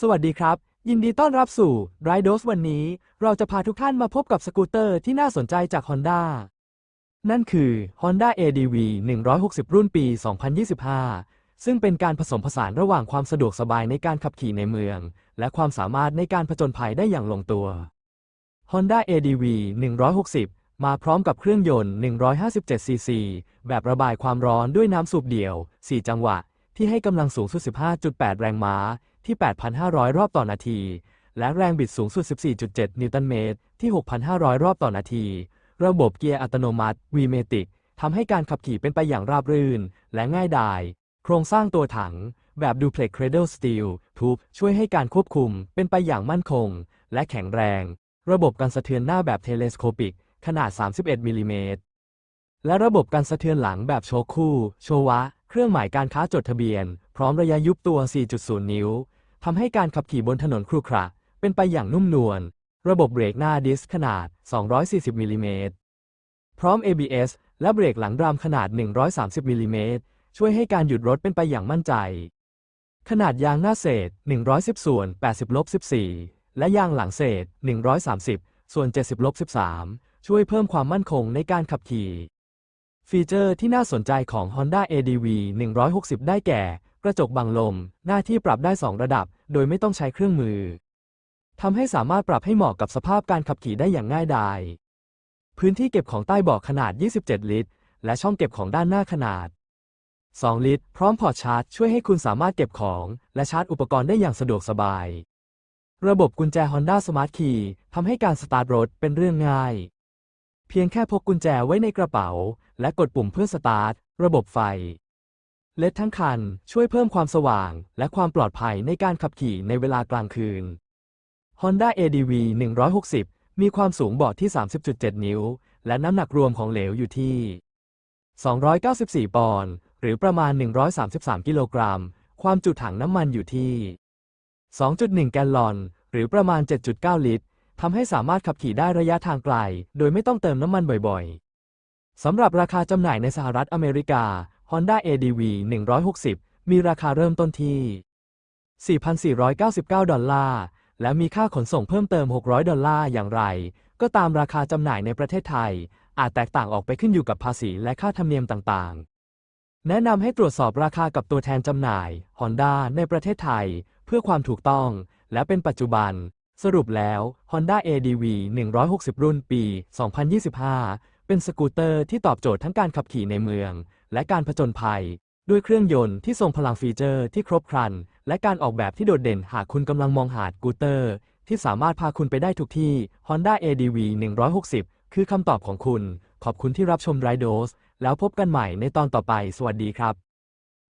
สวัสดีครับ ยินดีต้อนรับสู่ r i d o s วันนี้ เราจะพาทุกท่านมาพบกับสกูตเตอร์ที่น่าสนใจจาก Honda นั่นคือ Honda ADV 160 รุ่นปี 2025 ซึ่งเป็นการผสมผสานระหว่างความสะดวกสบายในการขับขี่ในเมือง และความสามารถในการผจญภัยได้อย่างลงตัว Honda ADV 160 มาพร้อมกับเครื่องยนต์ 157 ซีซี แบบระบายความร้อนด้วยน้ำสูบเดี่ยว 4 จังหวะ ที่ให้กำลังสูงสุด 15.8 แรงม้า ที่ 8,500 รอบต่อนาที และแรงบิดสูงสุด 14.7 นิวตันเมตร ที่ 6,500 รอบต่อนาที ระบบเกียร์อัตโนมัติ V-Matic ทำให้การขับขี่เป็นไปอย่างราบรื่น และง่ายดาย โครงสร้างตัวถัง แบบ Duplex Cradle Steel Tube ช่วยให้การควบคุมเป็นไปอย่างมั่นคง และแข็งแรง ระบบการสะเทือนหน้าแบบ Telescopic ขนาด 31มิลลิเมตรและระบบการสะเทือนหลังแบบโชคู่ โชวะ เครื่องหมายการค้าจดทะเบียน พร้อมระยะยุบตัว 4.0 นิ้ว ทำให้การขับขี่บนถนนครุขระเป็นไปอย่างนุ่มนวล ระบบเบรกหน้าดิสขนาด 240 มิลลิเมตร พร้อม ABS และเบรกหลังดรามขนาด 130 มิลลิเมตร ช่วยให้การหยุดรถเป็นไปอย่างมั่นใจ ขนาดยางหน้าเศษ 110 ส่วน 80ลบ14 และยางหลังเศษ 130 ส่วน 70ลบ13 ช่วยเพิ่มความมั่นคงในการขับขี่ ฟีเจอร์ที่น่าสนใจของ Honda ADV 160 ได้แก่ กระจกบังลม หน้าที่ปรับได้ 2 ระดับ โดยไม่ต้องใช้เครื่องมือทำให้สามารถปรับให้เหมาะกับสภาพการขับขี่ได้อย่างง่ายดายพื้นที่เก็บของใต้เบาะขนาด 27 ลิตร และช่องเก็บของด้านหน้าขนาด 2 ลิตร พร้อมพอร์ตชาร์จ ช่วยให้คุณสามารถเก็บของ และชาร์จอุปกรณ์ได้อย่างสะดวกสบาย ระบบกุญแจ Honda Smart Key ทำให้การสตาร์ทรถเป็นเรื่องง่าย เพียงแค่พกกุญแจไว้ในกระเป๋า และกดปุ่มเพื่อสตาร์ท ระบบไฟ เลดทั้งคัน ช่วยเพิ่มความสว่าง และความปลอดภัยในการขับขี่ในเวลากลางคืน Honda ADV 160 มีความสูงเบาะที่ 30.7 นิ้ว และน้ำหนักรวมของเหลวอยู่ที่ 294 ปอนด์ หรือประมาณ 133 กิโลกรัม ความจุถังน้ำมันอยู่ที่ 2.1 แกลลอน หรือประมาณ 7.9 ลิตร ทำให้สามารถขับขี่ได้ระยะทางไกล โดยไม่ต้องเติมน้ำมันบ่อยๆ สำหรับราคาจำหน่ายในสหรัฐอเมริกา Honda ADV 160 มีราคาเริ่มต้นที่ 4,499 ดอลลาร์ และมีค่าขนส่งเพิ่มเติม 600 ดอลลาร์อย่างไร ก็ตามราคาจำหน่ายในประเทศไทย อาจแตกต่างออกไปขึ้นอยู่กับภาษีและค่าธรรมเนียมต่างๆ แนะนำให้ตรวจสอบราคากับตัวแทนจำหน่าย Honda ในประเทศไทย เพื่อความถูกต้อง และเป็นปัจจุบัน สรุปแล้ว Honda ADV 160 รุ่นปี 2025 เป็นสกูตเตอร์ที่ตอบโจทย์ทั้งการขับขี่ในเมือง และการผจญภัย ด้วยเครื่องยนต์ที่ทรงพลังฟีเจอร์ที่ครบครัน และการออกแบบที่โดดเด่นหากคุณกำลังมองหาสกูตเตอร์ ที่สามารถพาคุณไปได้ทุกที่ Honda ADV 160 คือคำตอบของคุณ ขอบคุณที่รับชมไรโดสแล้วพบกันใหม่ในตอนต่อไป สวัสดีครับ